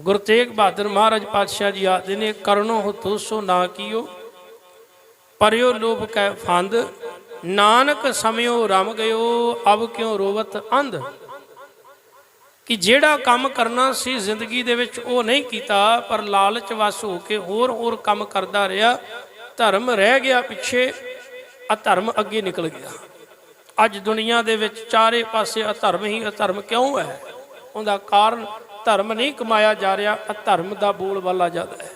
ਗੁਰੂ ਤੇਗ ਬਹਾਦਰ ਮਹਾਰਾਜ ਪਾਤਸ਼ਾਹ ਜੀ ਆਖਦੇ ਨੇ, ਕਰਨੋ ਹੁਤੁ ਸੋ ਨਾ ਕੀਓ, ਪਰਿਓ ਲੋਭ ਕੈ ਫੰਦ, ਨਾਨਕ ਸਮਿਓ ਰਮ ਗਇਓ, ਅਬ ਕਿਉ ਰੋਵਤ ਅੰਧ? ਕਿ ਜਿਹੜਾ ਕੰਮ ਕਰਨਾ ਸੀ ਜ਼ਿੰਦਗੀ ਦੇ ਵਿੱਚ ਉਹ ਨਹੀਂ ਕੀਤਾ, ਪਰ ਲਾਲਚ ਵਸ ਹੋ ਕੇ ਹੋਰ ਹੋਰ ਕੰਮ ਕਰਦਾ ਰਿਹਾ, ਧਰਮ ਰਹਿ ਗਿਆ ਪਿੱਛੇ, ਅਧਰਮ ਅੱਗੇ ਨਿਕਲ ਗਿਆ। ਅੱਜ ਦੁਨੀਆ ਦੇ ਵਿੱਚ ਚਾਰੇ ਪਾਸੇ ਅਧਰਮ ਹੀ ਅਧਰਮ ਕਿਉਂ ਹੈ? ਉਹਦਾ ਕਾਰਨ ਧਰਮ ਨਹੀਂ ਕਮਾਇਆ ਜਾ ਰਿਹਾ ਅਧਰਮ ਦਾ ਬੋਲਬਾਲਾ ਜ਼ਿਆਦਾ ਹੈ।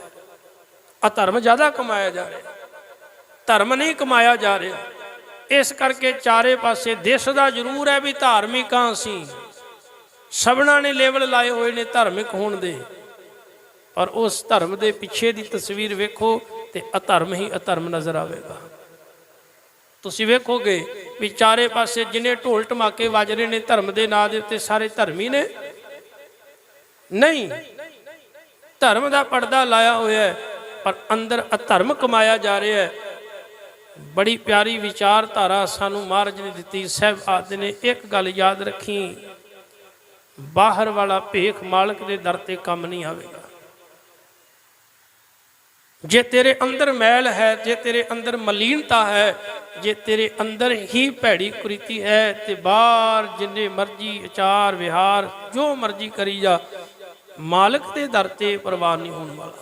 ਅਧਰਮ ਜ਼ਿਆਦਾ ਕਮਾਇਆ ਜਾ ਰਿਹਾ। ਧਰਮ ਨਹੀਂ ਕਮਾਇਆ ਜਾ ਰਿਹਾ। ਇਸ ਕਰਕੇ ਚਾਰੇ ਪਾਸੇ ਦਿਸਦਾ ਜ਼ਰੂਰ ਹੈ ਵੀ ਧਾਰਮਿਕਾਂ ਅਸੀਂ ਸਭਨਾਂ ਨੇ ਲੇਬਲ ਲਾਏ ਹੋਏ ਨੇ ਧਾਰਮਿਕ ਹੋਣ ਦੇ। ਪਰ ਉਸ ਧਰਮ ਦੇ ਪਿੱਛੇ ਦੀ ਤਸਵੀਰ ਵੇਖੋ ਤੇ ਅਧਰਮ ਹੀ ਅਧਰਮ ਨਜ਼ਰ ਆਵੇਗਾ। ਤੁਸੀਂ ਵੇਖੋਗੇ ਵੀ ਚਾਰੇ ਪਾਸੇ ਜਿਨੇ ਢੋਲ ਟਮਾਕੇ ਵੱਜ ਰਹੇ ਨੇ ਧਰਮ ਦੇ ਨਾਂ ਦੇ ਉੱਤੇ ਸਾਰੇ ਧਰਮੀ ਨੇ ਨਹੀਂ। ਧਰਮ ਦਾ ਪਰਦਾ ਲਾਇਆ ਹੋਇਆ ਹੈ, ਪਰ ਅੰਦਰ ਅਧਰਮ ਕਮਾਇਆ ਜਾ ਰਿਹਾ ਹੈ। ਬੜੀ ਪਿਆਰੀ ਵਿਚਾਰਧਾਰਾ ਸਾਨੂੰ ਮਹਾਰਾਜ ਨੇ ਦਿੱਤੀ ਸਹਿਬ ਆਦੇ ਨੇ ਇੱਕ ਗੱਲ ਯਾਦ ਰੱਖੀ, ਬਾਹਰ ਵਾਲਾ ਭੇਖ ਮਾਲਕ ਦੇ ਦਰ ਤੇ ਕੰਮ ਨਹੀਂ ਆਵੇਗਾ। ਜੇ ਤੇਰੇ ਅੰਦਰ ਮੈਲ ਹੈ, ਜੇ ਤੇਰੇ ਅੰਦਰ ਮਲੀਨਤਾ ਹੈ, ਜੇ ਤੇਰੇ ਅੰਦਰ ਹੀ ਭੈੜੀ ਕੁਰੀਤੀ ਹੈ, ਤੇ ਬਾਹਰ ਜਿੰਨੇ ਮਰਜ਼ੀ ਆਚਾਰ ਵਿਹਾਰ ਜੋ ਮਰਜ਼ੀ ਕਰੀ ਜਾ ਮਾਲਕ ਦੇ ਦਰ ਤੇ ਪ੍ਰਵਾਨ ਨਹੀਂ ਹੋਣ ਵਾਲਾ।